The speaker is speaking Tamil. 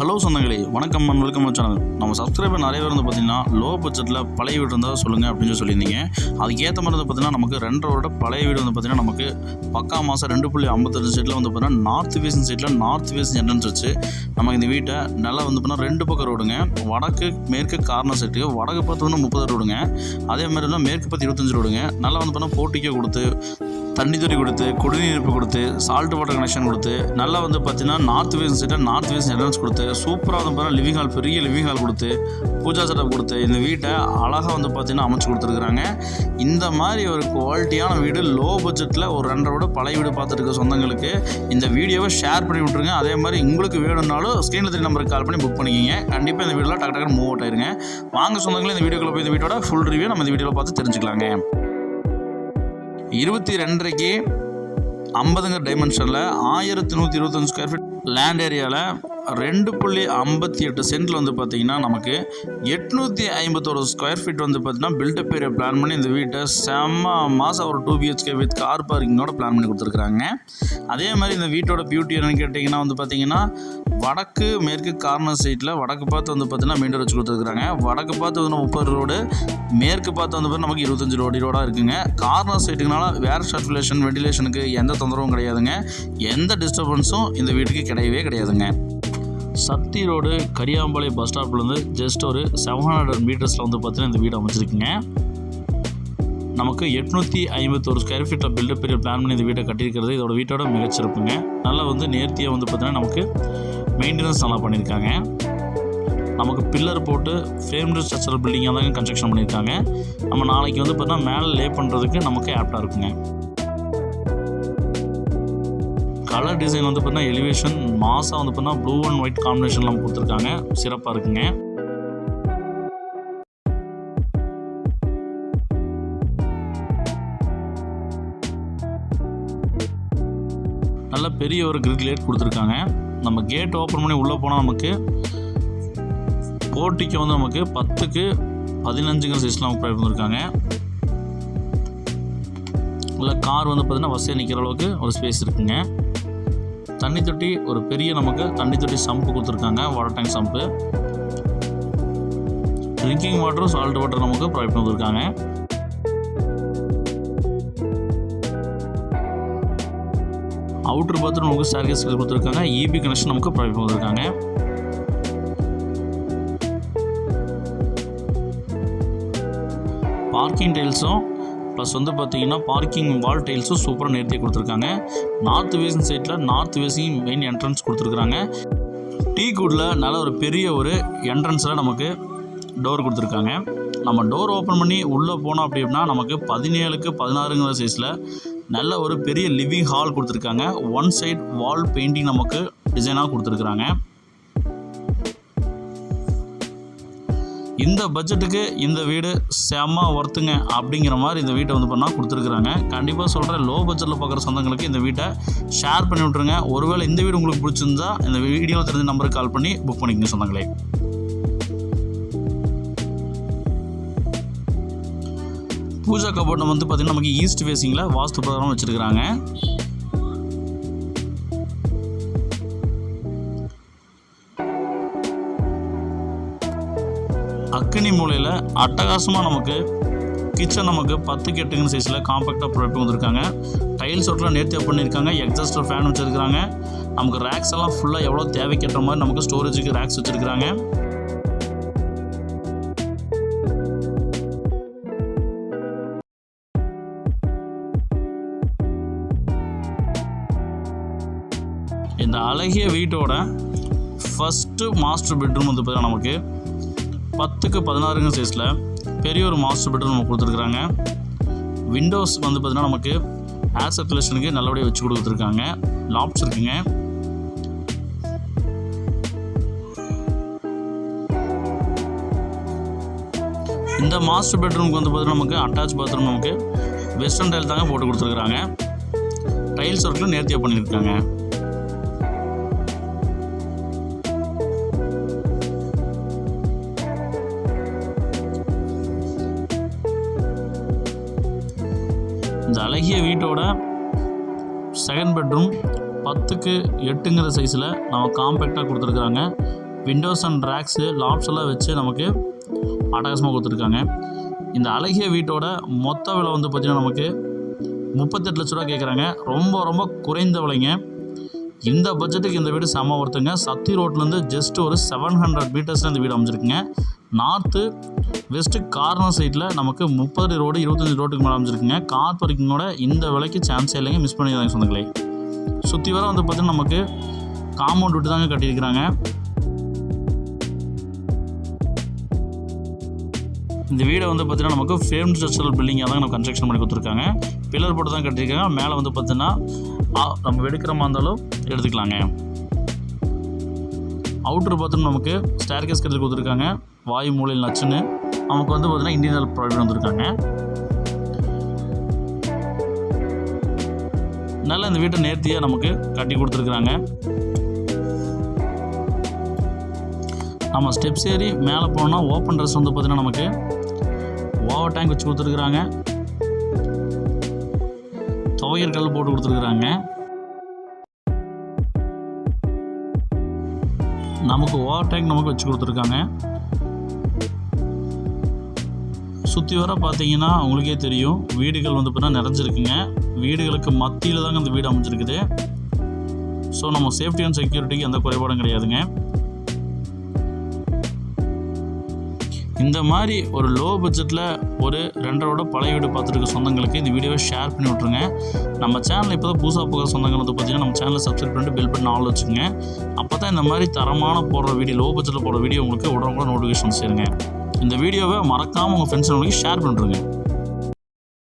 ஹலோ சொந்தங்களே வணக்கம் அண்ட் வெல்கம் சேனல். நம்ம சப்ஸ்கிரைபர் நிறைய பேர் வந்து பார்த்தீங்கன்னா லோ பட்ஜெட்டில் பழைய வீடு இருந்தால் சொல்லுங்கள் அப்படின்னு சொல்லி சொல்லியிருந்தீங்க அதுக்கேற்ற மாதிரி வந்து பார்த்தீங்கன்னா நமக்கு ரெண்டரை வருட பழைய வீடு வந்து பார்த்தீங்கன்னா நமக்கு பக்கா மாதம் ரெண்டு புள்ளி ஐம்பத்தஞ்சு சீட்டில் வந்து பார்த்தீங்கன்னா நார்த் ஃபேஸிங் சைட்டில் நார்த் ஃபேஸிங் என்ட்ரன்ஸ் வச்சு நமக்கு இந்த வீட்டை நல்லா வந்து பார்த்தீங்கன்னா ரெண்டு பக்கம் ரோடுங்க வடக்கு மேற்கு கார்னர் சைட்டு வடக்கு பார்த்து வந்து முப்பது ரோடுங்க அதே மாதிரி மேற்கு பார்த்து இருபத்தஞ்சு ரோடுங்க நல்லா வந்து பார்த்தீங்கன்னா போட்டிக்கே கொடுத்து தண்ணி துறை கொடுத்து குடிநீர் இணைப்பு கொடுத்து சால்ட் வாட்டர் கனெக்ஷன் கொடுத்து நல்லா வந்து பார்த்தீங்கன்னா நார்த் வேஸ்ட் சைட்டாக நார்த் வேஸ்ட் என்ட்ரன்ஸ் கொடுத்து சூப்பராக வந்து பார்த்தீங்கன்னா லிவிங் ஹால் பெரிய லிவிங் ஹால் கொடுத்து பூஜா செட்டப் கொடுத்து இந்த வீட்டை அழகாக வந்து பார்த்தீங்கன்னா அமைச்சு கொடுத்துருக்குறாங்க. இந்த மாதிரி ஒரு குவாலிட்டியான வீடு லோ பட்ஜெட்டில் ஒரு ரெண்டரை விட பழைய வீடு பார்த்துருக்க சொந்தங்களுக்கு இந்த வீடியோவை ஷேர் பண்ணி விட்ருங்க அதே மாதிரி உங்களுக்கு வேணும்னாலும் ஸ்க்ரீனில் தெரிய நம்பருக்கு கால் பண்ணி புக் பண்ணிக்கிங்க. கண்டிப்பாக இந்த வீடியோவில் டக்கு டக்குனு மூவ் அவுட் ஆயிருங்க. வாங்க சொந்தங்களே இந்த வீடியோக்குள்ளே போய் இந்த வீட்டோட ஃபுல் ரிவ்யூ நம்ம இந்த வீடியோவில் பார்த்து தெரிஞ்சுக்கலாங்க. இருபத்தி ரெண்டரைக்கு ஐம்பதுங்க டைமென்ஷனில் ஆயிரத்தி நூற்றி இருபத்தஞ்சு ஸ்கொயர் ஃபீட் லேண்ட் ஏரியாவில் ரெண்டு புள்ளி ஐம்பத்தி எட்டு சென்ட்டில் வந்து பார்த்தீங்கன்னா நமக்கு எட்நூற்றி ஐம்பத்தோரு ஸ்கொயர் ஃபீட் வந்து பார்த்திங்கன்னா பில்டப் ஏரியா பிளான் பண்ணி இந்த வீட்டை செம்ம மாதம் ஒரு டூ பிஹெச்கே வித் கார் பார்க்கிங்கோட பிளான் பண்ணி கொடுத்துருக்குறாங்க. அதே மாதிரி இந்த வீட்டோட பியூட்டி என்னன்னு கேட்டிங்கன்னா வந்து பார்த்தீங்கன்னா வடக்கு மேற்கு கார்னர் சைட்டில் வடக்கு பார்த்து வந்து பார்த்தீங்கன்னா மெயின் வச்சு கொடுத்துருக்குறாங்க. வடக்கு பார்த்து வந்து முப்பது ரோடு மேற்கு பார்த்து வந்து பார்த்தீங்கன்னா நமக்கு இருபத்தஞ்சு ரோடு ரோடாக இருக்குங்க. கார்னர் சைட்டுக்குனால வேர் சர்க்குலேஷன் வெண்டிலேஷனுக்கு எந்த தொந்தரவும் கிடையாதுங்க. எந்த டிஸ்டர்பன்ஸும் இந்த வீட்டுக்கு கிடையவே கிடையாதுங்க. சக்தி ரோடு கரியாம்பாளையம் பஸ் ஸ்டாப்லேருந்து ஜஸ்ட் ஒரு செவன் ஹண்ட்ரட் மீட்டர்ஸில் வந்து பார்த்தீங்கன்னா இந்த வீடு அமைச்சிருக்குங்க நமக்கு எட்நூற்றி ஐம்பத்தோரு ஸ்கொயர் ஃபீட்டில் பில்டப் பெரிய பிளான் பண்ணி இந்த வீட்டை கட்டியிருக்கிறது இதோட வீட்டோட மிகச்சிறப்புங்க. நல்லா வந்து நேர்த்தியாக வந்து பார்த்தீங்கன்னா நமக்கு மெயின்டெனன்ஸ் நல்லா பண்ணியிருக்காங்க. நமக்கு பில்லர் போட்டு ஃப்ரேம்டு ஸ்ட்ரக்சரல் பில்டிங்காக தாங்க கன்ஸ்ட்ரக்ஷன் பண்ணியிருக்காங்க. நம்ம நாளைக்கு வந்து பார்த்தீங்கன்னா மேலே லே பண்ணுறதுக்கு நமக்கு ஆப்டாக இருக்குங்க. கலர் டிசைன் வந்து பார்த்தீங்கன்னா எலிவேஷன் மாசாக வந்து பார்த்தீங்கன்னா ப்ளூ அண்ட் ஒயிட் காம்பினேஷன்லாம் கொடுத்துருக்காங்க சிறப்பாக இருக்குங்க. நல்ல பெரிய ஒரு கிரிட் லைட் கொடுத்துருக்காங்க. நம்ம கேட் ஓப்பன் பண்ணி உள்ளே போனால் நமக்கு போட்டிக்கு வந்து நமக்கு பத்துக்கு பதினஞ்சுங்கிற சைஸில் நமக்கு ப்ரொவைட் பண்ணியிருக்காங்க கார் வந்து பார்த்திங்கன்னா வசதியாக நிற்கிற அளவுக்கு ஒரு ஸ்பேஸ் இருக்குங்க. தண்ணி தொட்டி ஒரு பெரிய நமக்கு தண்ணி தொட்டி சம்பு கொடுத்துருக்காங்க. வாட்டர் டேங்க் சம்பு ட்ரிங்கிங் வாட்டரும் சால்ட் வாட்டர் நமக்கு ப்ரொவைட் பண்ணிருக்காங்க. அவுட்டர் பாத்ரூம் நமக்கு ஸ்டார்கேஸ் கொடுத்துருக்காங்க. இபி கனெக்ஷன் நமக்கு ப்ரொவைட் பண்ணிருக்காங்க. பார்க்கிங் டைல்ஸும் ப்ளஸ் வந்து பார்த்தீங்கன்னா பார்க்கிங் வால் டைல்ஸும் சூப்பராக நேர்த்தி கொடுத்துருக்காங்க. நார்த் வேஸ்ட் சைட்டில் நார்த் வேஸ்டையும் மெயின் என்ட்ரன்ஸ் கொடுத்துருக்குறாங்க. டீ குடில் நல்ல ஒரு பெரிய ஒரு என்ட்ரன்ஸில் நமக்கு டோர் கொடுத்துருக்காங்க. நம்ம டோர் ஓப்பன் பண்ணி உள்ளே போனோம் அப்படின்னா நமக்கு பதினேழுக்கு பதினாறுங்கிற சைஸில் நல்ல ஒரு பெரிய லிவிங் ஹால் கொடுத்துருக்காங்க. ஒன் சைட் வால் பெயிண்டிங் நமக்கு டிசைனாக கொடுத்துருக்குறாங்க. இந்த பட்ஜெட்டுக்கு இந்த வீடு செம்ம ஒர்த்துங்க அப்படிங்கிற மாதிரி இந்த வீட்டை வந்து பண்ணால் கொடுத்துருக்குறாங்க. கண்டிப்பாக சொல்கிறேன் லோ பட்ஜெட்டில் பார்க்குற சொந்தங்களுக்கு இந்த வீட்டை ஷேர் பண்ணி விட்ருங்க ஒருவேளை இந்த வீடு உங்களுக்கு பிடிச்சிருந்தா இந்த வீடியோ தெரிஞ்ச நம்பருக்கு கால் பண்ணி புக் பண்ணிக்கங்க சொந்தங்களே. பூஜா கபோட்டம் வந்து பார்த்திங்கன்னா நமக்கு ஈஸ்ட் ஃபேஸிங்கில் வாஸ்து பிரகாரம் வச்சுருக்குறாங்க. பால்கனி மூலையில் அட்டகாசமாக நமக்கு கிச்சன் நமக்கு பத்து கெட்டுங்கிற சைஸில் காம்பேக்டாக ப்ரொவைட் வந்திருக்காங்க. டைல்ஸ் ஒட்டெலாம் நேர்த்தியாக பண்ணியிருக்காங்க. எக்ஸாஸ்டர் ஃபேன் வச்சுருக்காங்க நமக்கு ரேக்ஸ் எல்லாம் ஃபுல்லாக எவ்வளோ தேவைக்கேற்ற மாதிரி நமக்கு ஸ்டோரேஜுக்கு ரேக்ஸ் வச்சுருக்காங்க இந்த அழகிய வீட்டோட ஃபஸ்ட்டு மாஸ்டர் பெட்ரூம் வந்து பார்த்தீங்கன்னா நமக்கு பத்துக்கு பதினாறுங்க சைஸில் பெரிய ஒரு மாஸ்டர் பெட்ரூம் நம்ம கொடுத்துருக்குறாங்க. விண்டோஸ் வந்து பார்த்திங்கன்னா நமக்கு ஏர் சர்க்குலேஷனுக்கு நல்லபடியாக வச்சு கொடுத்துருக்காங்க. லாப்ஸ் இருக்குங்க. இந்த மாஸ்டர் பெட்ரூமுக்கு வந்து பார்த்தீங்கன்னா நமக்கு அட்டாச் பாத்ரூம் நமக்கு வெஸ்டர்ன் டைல் தாங்க போட்டு கொடுத்துருக்குறாங்க. டைல்ஸ் ஒர்க்கில் நேர்த்தியாக பண்ணியிருக்காங்க. அழகிய வீட்டோட செகண்ட் பெட்ரூம் பத்துக்கு எட்டுங்கிற சைஸில் நம்ம காம்பேக்டாக கொடுத்துருக்குறாங்க. விண்டோஸ் அண்ட் ரேக்ஸு லாப்ஸ் எல்லாம் வச்சு நமக்கு அட்டகாசமாக கொடுத்துருக்காங்க. இந்த அழகிய வீட்டோட மொத்த விலை வந்து பார்த்திங்கன்னா நமக்கு முப்பத்தெட்டு லட்ச ரூபா கேட்குறாங்க ரொம்ப ரொம்ப குறைந்த விலைங்க. இந்த பட்ஜெட்டுக்கு இந்த வீடு செம ஒருத்தங்க சத்தி ரோட்லேருந்து ஜஸ்ட் ஒரு செவன் ஹண்ட்ரட் மீட்டர்ஸில் இந்த வீடு அமைஞ்சிருக்குங்க. நார்த்து வெஸ்ட்டு கார்னர் சைடில் நமக்கு முப்பது ரோடு இருபத்தஞ்சி ரோட்டுக்கு மேலே அமைஞ்சிருக்குங்க. கார் பார்க்கிங்கோட இந்த விலைக்கு சான்ஸே இல்லைங்க. மிஸ் பண்ணிடுறாங்க சொந்தங்களே. சுற்றி வர வந்து பார்த்திங்கன்னா நமக்கு காம்பவுண்ட் விட்டு தாங்க கட்டியிருக்கிறாங்க. இந்த வீடை வந்து பார்த்தீங்கன்னா நமக்கு ஃபேம் ஸ்ட்ரக்சரல் பில்டிங்காக தான் நம்ம கன்ஸ்ட்ரக்ஷன் பண்ணி கொடுத்துருக்காங்க. பில்லர் போட்டு தான் கட்டியிருக்காங்க. மேலே வந்து பார்த்தீங்கன்னா நம்ம எடுக்கிற மாதிரி இருந்தாலும் எடுத்துக்கலாங்க. அவுட்டர் பாத்ரூம் நமக்கு ஸ்டேர் கேஸ் கட்டி கொடுத்துருக்காங்க. வாயு மூலையில் நச்சுன்னு. நமக்கு வந்து பார்த்தீங்கன்னா இன்டீரியர் ப்ராடக்ட் வந்திருக்காங்க. நல்லா இந்த வீட்டை நேர்த்தியாக நமக்கு கட்டி கொடுத்துருக்குறாங்க. நம்ம ஸ்டெப்ஸ் ஏறி மேலே போனோம்னா ஓப்பன் ட்ரெஸ் வந்து பார்த்தீங்கன்னா நமக்கு ஓவர் டேங்க் வச்சு கொடுத்துருக்குறாங்க. துவையல் கல் போட்டு கொடுத்துருக்குறாங்க. நமக்கு ஓவர் டேங்க் நமக்கு வச்சு கொடுத்துருக்காங்க. சுற்றி வர பார்த்தீங்கன்னா உங்களுக்கே தெரியும் வீடுகள் வந்து பார்த்தீங்கன்னா நிறைஞ்சிருக்குங்க. வீடுகளுக்கு மத்தியில் தாங்க இந்த வீடு அமைஞ்சிருக்குது. ஸோ நம்ம சேஃப்டி அண்ட் செக்யூரிட்டிக்கு எந்த குறைபாடும் கிடையாதுங்க. இந்த மாதிரி ஒரு லோ பட்ஜெட்டில் ஒரு ரெண்டரோட பழைய வீடு பார்த்துருக்க சொந்தங்களுக்கு இந்த வீடியோவை ஷேர் பண்ணி விட்ருங்க நம்ம சேனல் இப்போ தான் புதுசாக போகிற சொந்தங்கள் வந்து பார்த்தீங்கன்னா நம்ம சேனலை சப்ஸ்கிரைப் பண்ணிட்டு பெல் பண்ண ஆல் வச்சுங்க அப்போ தான் இந்த மாதிரி தரமான போடுற வீடியோ லோ பட்ஜெட்டில் போடுற வீடியோ உங்களுக்கு உடனே நோட்டிஃபிகேஷன் சேருங்க. இந்த வீடியோவை மறக்காமல் உங்கள் ஃப்ரெண்ட்ஸ் உங்களுக்கு ஷேர் பண்ணுறேங்க